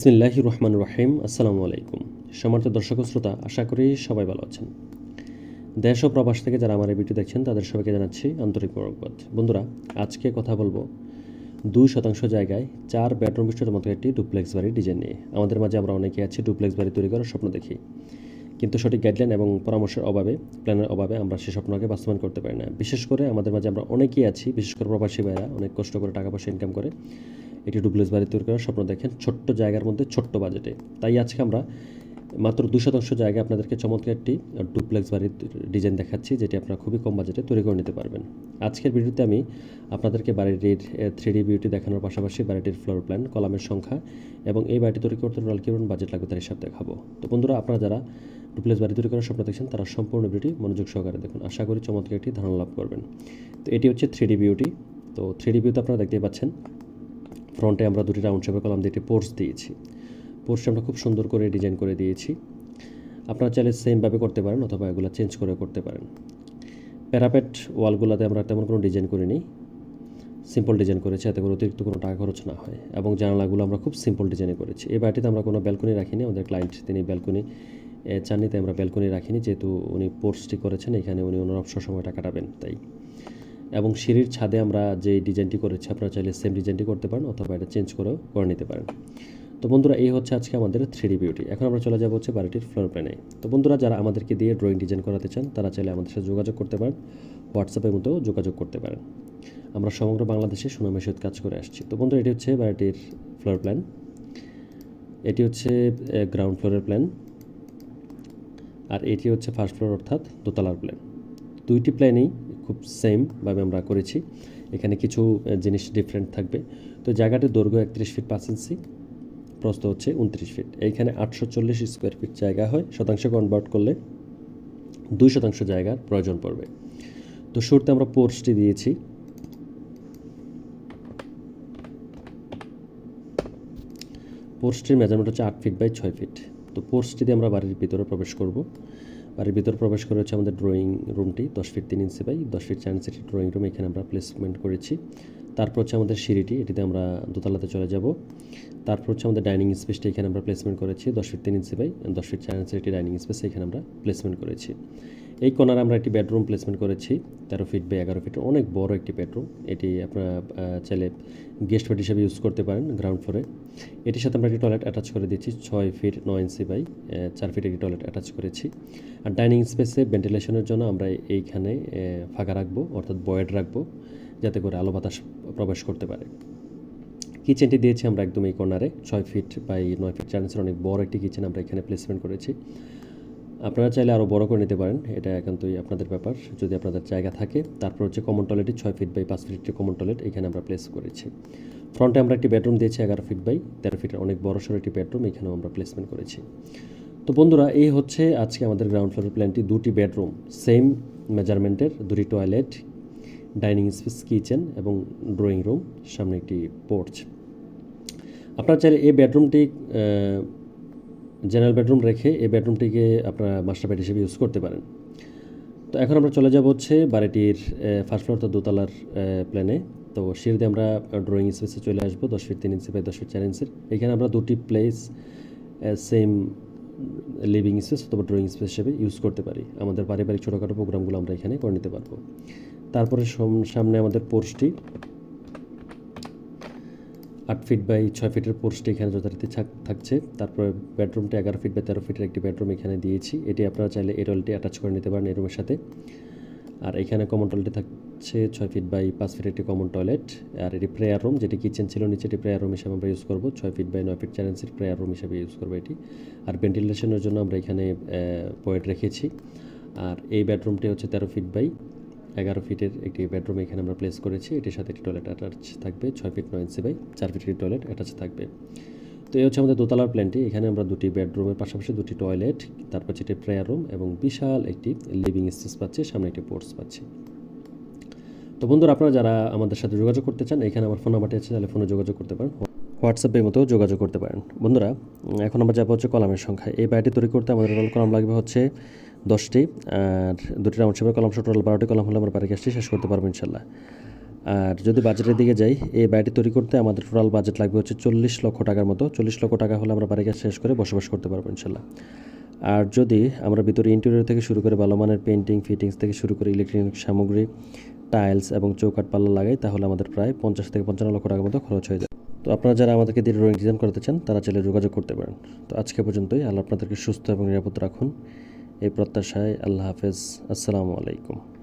বিসমিল্লাহ রহমান রহিম, আসসালামু আলাইকুম। সম্মানিত দর্শক শ্রোতা, আশা করি সবাই ভালো আছেন। দেশ ও প্রবাস থেকে যারা আমার এই ভিডিও দেখছেন, তাদের সবাইকে জানাচ্ছি আন্তরিক মোরকবাদ বন্ধুরা, আজকে কথা বলব দুই শতাংশ জায়গায় চার বেডরুম বিশিষ্ট মতো একটি ডুপ্লেক্স বাড়ির ডিজাইন নিয়ে। আমাদের মাঝে আমরা অনেকে আছি ডুপ্লেক্স বাড়ি তৈরি করার স্বপ্ন দেখি। কিন্তু সঠিক গাইডলাইন এবং পরামর্শের অভাবে, প্ল্যানের অভাবে আমরা সেই স্বপ্নকে বাস্তবায়ন করতে পারি না। বিশেষ করে আমাদের মাঝে আমরা অনেকেই আছি, বিশেষ করে প্রবাসী ভাইরা অনেক কষ্ট করে টাকা পয়সা ইনকাম করে। এটি ডুপ্লেক্স বাড়ি তৈরি করার স্বপ্ন দেখেন। ছোট্ট জায়গার মধ্যে ছোট্ট বাজেটে। তাই আজকে আমরা মাত্র দুই শতাংশ জায়গায় আপনাদেরকে চমৎকার একটি ডুপ্লেক্স বাড়ির ডিজাইন দেখাচ্ছি, যেটি আপনারা খুবই কম বাজেটে তৈরি করে নিতে পারবেন। আজকের ভিডিওতে আমি আপনাদেরকে বাড়িটির থ্রি ডি বিউটি দেখানোর পাশাপাশি বাড়িটির ফ্লোর প্ল্যান কলামের সংখ্যা এবং এই বাড়িটি তৈরি করতে টোটাল কেমন বাজেট লাগবে তার হিসাব দেখাবো। তো বন্ধুরা, আপনারা যারা ডুপ্লেক্স বাড়ি তৈরি করার স্বপ্ন দেখছেন, তারা সম্পূর্ণ ভিডিওটি মনোযোগ সহকারে দেখুন। আশা করি চমৎকার একটি ধারণা লাভ করবেন। তো এটি হচ্ছে থ্রি ডি বিউটি তো থ্রি ডি বিউতে আপনারা দেখতেই পাচ্ছেন ফ্রন্টে আমরা দুটি রাউন্ড শেপের কলাম দিয়ে পোর্স দিয়েছি। পোর্সটা আমরা খুব সুন্দর করে ডিজাইন করে দিয়েছি। আপনারা চাইলে সেমভাবে করতে পারেন অথবা এগুলো চেঞ্জ করে করতে পারেন। প্যারাপেট ওয়ালগুলোতে আমরা তেমন কোনো ডিজাইন করিনি। সিম্পল ডিজাইন করেছি, এতে করে অতিরিক্ত কোনো টাকা খরচ না হয় এবং জানালাগুলো আমরা খুব সিম্পল ডিজাইনে করেছি। এই বাড়িটিতে আমরা কোনো ব্যালকনি রাখিনি, আমাদের ক্লায়েন্ট তিনি ব্যালকনি চাননি, তাই আমরা ব্যালকনি রাখিনি। যেহেতু উনি পোর্সটি করেছেন, এখানে উনি ওনার অবসর সময় সময়টা কাটাবেন তাই। এবং সিঁড়ির ছাদে আমরা যে ডিজাইনটি করেছি, আপনারা চাইলে সেম ডিজাইনটি করতে পারেন অথবা এটা চেঞ্জ করেও করে নিতে পারেন। তো বন্ধুরা, এই হচ্ছে আজকে আমাদের থ্রি বিউটি এখন আমরা চলে যাব হচ্ছে বাড়িটির ফ্লোর প্ল্যানে তো বন্ধুরা, যারা আমাদেরকে দিয়ে ড্রয়িং ডিজাইন করাতে চান, তারা চাইলে আমাদের সাথে যোগাযোগ করতে পারেন। হোয়াটসঅ্যাপের মতো যোগাযোগ করতে পারেন। আমরা সমগ্র বাংলাদেশে সুনামের সহিত কাজ করে আসছি। তো বন্ধুরা, এটি হচ্ছে বাড়িটির ফ্লোর প্ল্যান এটি হচ্ছে গ্রাউন্ড ফ্লোরের প্ল্যান আর এটি হচ্ছে ফার্স্ট ফ্লোর অর্থাৎ দোতলার প্ল্যান দুইটি প্ল্যানেই খুব সেমভাবে আমরা করেছি। এখানে কিছু জিনিস ডিফারেন্ট থাকবে। তো জায়গাটির দৈর্ঘ্য একত্রিশ ফিট পাঁচ ইঞ্চি প্রস্থ হচ্ছে উনত্রিশ ফিট এইখানে আটশো চল্লিশ স্কোয়ার ফিট জায়গা হয়, শতাংশ কনভার্ট করলে দুই শতাংশ জায়গার প্রয়োজন পড়বে। তো শুরুতে আমরা পোর্সটি দিয়েছি। পোর্সটির মেজারমেন্ট হচ্ছে আট ফিট বাই ছয় ফিট তো পোর্সটি দিয়ে আমরা বাড়ির ভিতরে প্রবেশ করব। বাড়ির ভিতর প্রবেশ করে হচ্ছে আমাদের ড্রয়িং রুমটি দশ ফিট তিন ইঞ্চি বাই দশ ফিট চার ইঞ্চি ড্রয়িং রুম এখানে আমরা প্লেসমেন্ট করেছি। তারপর হচ্ছে আমাদের সিঁড়িটি, এটিতে আমরা দোতলাতে চলে যাব। তারপর হচ্ছে আমাদের ডাইনিং স্পেসটি এখানে আমরা প্লেসমেন্ট করেছি দশ ফিট তিন ইঞ্চি বাই দশ ফিট চার ইঞ্চি একটি ডাইনিং স্পেস এখানে আমরা প্লেসমেন্ট করেছি। এই কর্নারে আমরা একটি বেডরুম প্লেসমেন্ট করেছি, তেরো ফিট বাই এগারো ফিট অনেক বড় একটি বেডরুম এটি আপনারা চাইলে গেস্ট বেড হিসেবে ইউজ করতে পারেন গ্রাউন্ড ফ্লোরে এটির সাথে আমরা একটি টয়লেট অ্যাটাচ করে দিচ্ছি ছয় ফিট নয় ইঞ্চি বাই চার ফিট একটি টয়লেট অ্যাটাচ করেছি। আর ডাইনিং স্পেসে ভেন্টিলেশনের জন্য আমরা এইখানে ফাঁকা রাখব, অর্থাৎ বয়েড রাখব, যাতে করে আলো বাতাস প্রবেশ করতে পারে। কিচেনটি দিয়েছি আমরা একদম এই কর্নারে, ছয় ফিট বাই নয় ফিট চার ইঞ্চের অনেক বড় একটি কিচেন আমরা এখানে প্লেসমেন্ট করেছি। আপনারা চাইলে আরও বড় করে নিতে পারেন। এটা একান্তই আপনাদের ব্যাপার। যদি আপনাদের জায়গা থাকে, তারপর হচ্ছে কমন টয়লেটটি ছয় ফিট বাই পাঁচ ফিট কমন টয়লেট এখানে আমরা প্লেস করেছি। ফ্রন্টে আমরা একটি বেডরুম দিয়েছি এগারো ফিট বাই তেরো ফিটের অনেক বড় সড়ো একটি বেডরুম এখানেও আমরা প্লেসমেন্ট করেছি। তো বন্ধুরা, এই হচ্ছে আজকে আমাদের গ্রাউন্ড ফ্লোরের প্ল্যানটি দুটি বেডরুম সেম মেজারমেন্টের দুটি টয়লেট ডাইনিং স্পেস কিচেন এবং ড্রয়িং রুম সামনে একটি পোর্চ আপনারা চাইলে এই বেডরুমটি জেনারেল বেডরুম রেখে এই বেডরুমটিকে আপনারা মাস্টার বেড হিসেবে ইউজ করতে পারেন। তো এখন আমরা চলে যাব হচ্ছে বাড়িটির ফার্স্ট ফ্লোর তো দোতলার প্ল্যানে তো সিঁড়িতে আমরা ড্রয়িং স্পেসে চলে আসব, দশ ফিট তিন ইঞ্চি বাই দশ ফিট চার ইঞ্চির এখানে আমরা দুটি প্লেস সেম লিভিং স্পেস অথবা ড্রয়িং স্পেস হিসেবে ইউজ করতে পারি। আমাদের পারিবারিক ছোটোখাটো প্রোগ্রামগুলো আমরা এখানে করে নিতে পারব। তারপরে সামনে আমাদের পোর্সটি আট ফিট বাই ছয় ফিটের পোর্সটি এখানে যথারীতি থাকছে। তারপরে বেডরুমটি এগারো ফিট বাই তেরো ফিটের একটি বেডরুম এখানে দিয়েছি। এটি আপনারা চাইলে এই টয়লেটটি অ্যাটাচ করে নিতে পারেন এই রুমের সাথে। আর এখানে কমন টয়লেটটি থাকছে ছয় ফিট বাই পাঁচ ফিট একটি কমন টয়লেট আর এটি প্রেয়ার রুম যেটি কিচেন ছিল নিচে, এটি প্রেয়ার রুম হিসেবে আমরা ইউজ করব। ছয় ফিট বাই নয় ফিট চার ইঞ্চির প্রেয়ার রুম হিসেবে ইউজ করব এটি। আর ভেন্টিলেশনের জন্য আমরা এখানে পয়েন্ট রেখেছি। আর এই বেডরুমটি হচ্ছে তেরো ফিট বাই এগারো ফিটের একটি বেডরুম এখানে আমরা প্লেস করেছি। এটির সাথে একটি টয়লেট অ্যাটাচ থাকবে, ছয় ফিট নয় ইঞ্চি বাই চার ফিট একটি টয়লেট অ্যাটাচ থাকবে। তো এই হচ্ছে আমাদের দোতলার প্ল্যানটি এখানে আমরা দুটি বেডরুমের পাশাপাশি দুটি টয়লেট তারপর একটি প্রেয়ার রুম এবং বিশাল একটি লিভিং স্পেস পাচ্ছি, সামনে একটি পোর্টস পাচ্ছি। তো বন্ধুরা, আপনারা যারা আমাদের সাথে যোগাযোগ করতে চান, এখানে আমার ফোন নাম্বারটি আছে, তাহলে ফোনে যোগাযোগ করতে পারেন। হোয়াটসঅ্যাপের মতো যোগাযোগ করতে পারেন। বন্ধুরা, এখন আমরা যাব হচ্ছে কলামের সংখ্যা এই বাড়িটি তৈরি করতে আমাদের টোটাল কলাম লাগবে হচ্ছে দশটি, আর দুটি রাউন্ড শেপের কলাম টোটাল বারোটি কলাম হলে আমরা বাড়ি কাজটি শেষ করতে পারব ইনশাল্লাহ আর যদি বাজেটের দিকে যাই, এই বাড়িটি তৈরি করতে আমাদের টোটাল বাজেট লাগবে হচ্ছে চল্লিশ লক্ষ টাকার মতো। চল্লিশ লক্ষ টাকা হলে আমরা বাড়ি কাজ শেষ করে বসবাস করতে পারব ইনশাল্লাহ আর যদি আমরা ভিতরে ইন্টেরিয়র থেকে শুরু করে ভালো মানের পেন্টিং ফিটিংস থেকে শুরু করে ইলেকট্রনিক সামগ্রী টাইলস এবং চৌকাট পাল্লা লাগাই, তাহলে আমাদের প্রায় পঞ্চাশ থেকে পঞ্চান্ন লক্ষ টাকার মতো খরচ হয়ে যায় তো আপনারা যারা আমাদেরকে দিয়ে ড্রয়িং ডিজাইন করতে চান, তারা চাইলে যোগাযোগ করতে পারেন। তো আজকে পর্যন্তই, আল্লাহ আপনাদেরকে সুস্থ এবং নিরাপদ রাখুন। এই প্রত্যাশায় আল্লাহ হাফেজ। আসসালামু আলাইকুম।